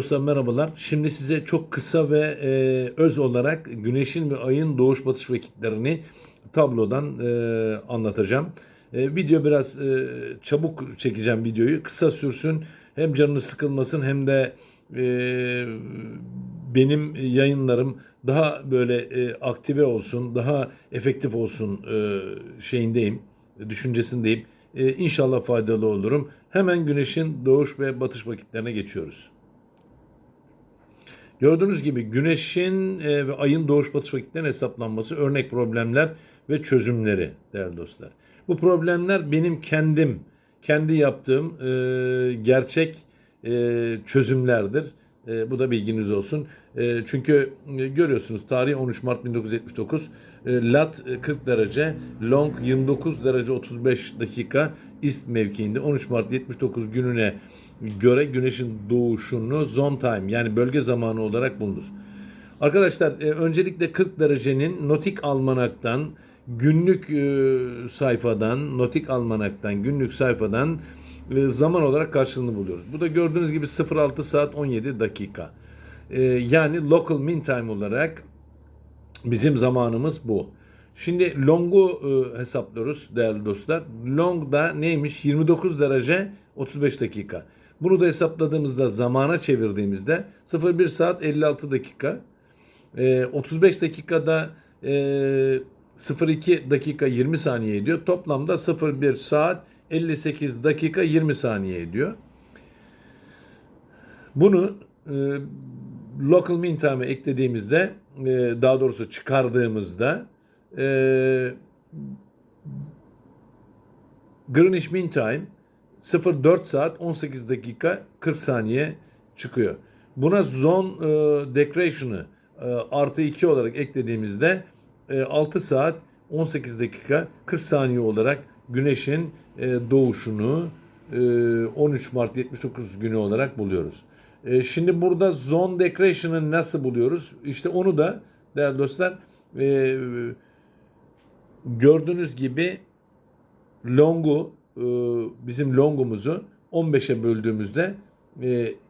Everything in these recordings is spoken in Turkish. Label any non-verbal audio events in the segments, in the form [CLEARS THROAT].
Dostlar merhabalar. Şimdi size çok kısa ve e, öz olarak güneşin ve ayın doğuş batış vakitlerini tablodan e, anlatacağım. E, video biraz e, çabuk çekeceğim videoyu. Kısa sürsün. Hem canınız sıkılmasın hem de e, benim yayınlarım daha böyle e, aktive olsun, daha efektif olsun e, şeyindeyim, düşüncesindeyim. E, inşallah faydalı olurum. Hemen güneşin doğuş ve batış vakitlerine geçiyoruz. Gördüğünüz gibi güneşin e, ve ayın doğuş batış vakitlerinin hesaplanması, örnek problemler ve çözümleri değerli dostlar. Bu problemler benim kendim, kendi yaptığım e, gerçek e, çözümlerdir. E, bu da bilginiz olsun. E, çünkü e, görüyorsunuz tarih 13 Mart 1979. E, lat e, 40 derece, long 29 derece 35 dakika ist mevkiinde 13 Mart 79 gününe göre güneşin doğuşunu zone time yani bölge zamanı olarak bulunur. Arkadaşlar e, öncelikle 40 derecenin notik almanaktan günlük e, sayfadan notik almanaktan günlük sayfadan e, zaman olarak karşılığını buluyoruz. Bu da gördüğünüz gibi 06 saat 17 dakika. E, yani local mean time olarak bizim zamanımız bu. Şimdi long'u e, hesaplıyoruz değerli dostlar. Long da neymiş? 29 derece 35 dakika. Bunu da hesapladığımızda zamana çevirdiğimizde 01 saat 56 dakika. E, 35 dakikada e, 02 dakika 20 saniye ediyor. Toplamda 01 saat 58 dakika 20 saniye ediyor. Bunu e, local mean time'e eklediğimizde e, daha doğrusu çıkardığımızda e, Greenwich Mean Time 04 saat 18 dakika 40 saniye çıkıyor. Buna zone e, decoration'ı e, artı 2 olarak eklediğimizde e, 6 saat 18 dakika 40 saniye olarak güneşin e, doğuşunu e, 13 Mart 79 günü olarak buluyoruz. E, şimdi burada zone decoration'ı nasıl buluyoruz? İşte onu da değerli dostlar e, gördüğünüz gibi longu e, bizim longumuzu 15'e böldüğümüzde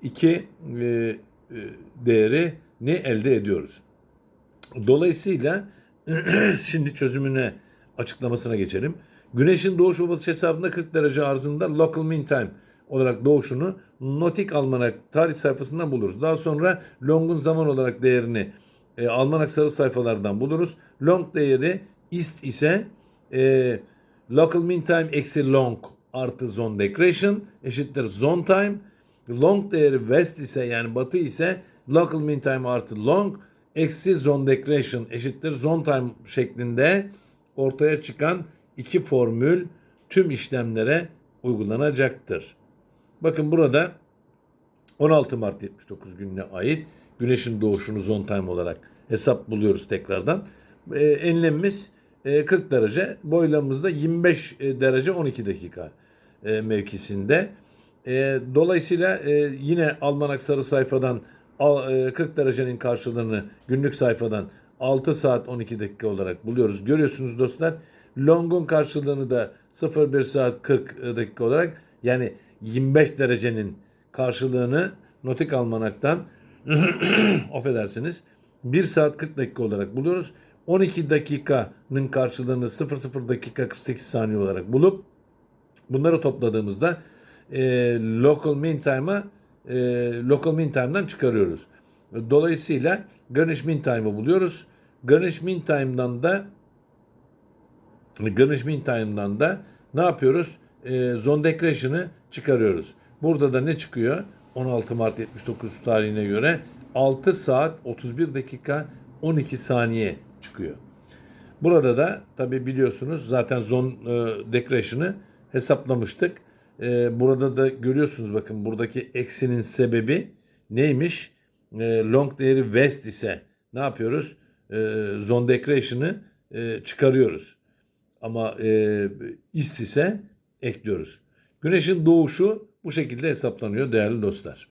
2 değeri ne elde ediyoruz. Dolayısıyla [CLEARS THROAT] şimdi çözümüne açıklamasına geçelim. Güneşin doğuş ve hesabında 40 derece arzında local mean time olarak doğuşunu notik almanak tarih sayfasından buluruz. Daha sonra long'un zaman olarak değerini e, almanak sarı sayfalardan buluruz. Long değeri ist ise e, local mean time eksi long artı zone decretion eşittir zone time. Long değeri west ise yani batı ise local mean time artı long eksi zone decretion eşittir zone time şeklinde ortaya çıkan iki formül tüm işlemlere uygulanacaktır. Bakın burada 16 Mart 79 gününe ait güneşin doğuşunu zone time olarak hesap buluyoruz tekrardan. E, enlemimiz 40 derece, boylamımız da 25 derece 12 dakika e, mevkisinde. E, dolayısıyla e, yine Almanak Sarı sayfadan al, e, 40 derecenin karşılığını günlük sayfadan 6 saat 12 dakika olarak buluyoruz. Görüyorsunuz dostlar. Long'un karşılığını da 01 saat 40 dakika olarak yani 25 derecenin karşılığını notik almanaktan [CLEARS THROAT] affedersiniz 1 saat 40 dakika olarak buluyoruz. 12 dakikanın karşılığını 00 dakika 48 saniye olarak bulup bunları topladığımızda e, local mean time'a e, local mean time'dan çıkarıyoruz. Dolayısıyla Greenwich Mean Time'ı buluyoruz. Greenwich Mean Time'dan da Greenwich Mean Time'dan da ne yapıyoruz? E, zone decretion'ı çıkarıyoruz. Burada da ne çıkıyor? 16 Mart 79 tarihine göre 6 saat 31 dakika 12 saniye çıkıyor. Burada da tabi biliyorsunuz zaten zone e, hesaplamıştık. E, burada da görüyorsunuz bakın buradaki eksinin sebebi neymiş? E, long değeri west ise ne yapıyoruz? E, zone decretion'ı e, çıkarıyoruz. Ama e, east ise ekliyoruz. Güneşin doğuşu bu şekilde hesaplanıyor değerli dostlar.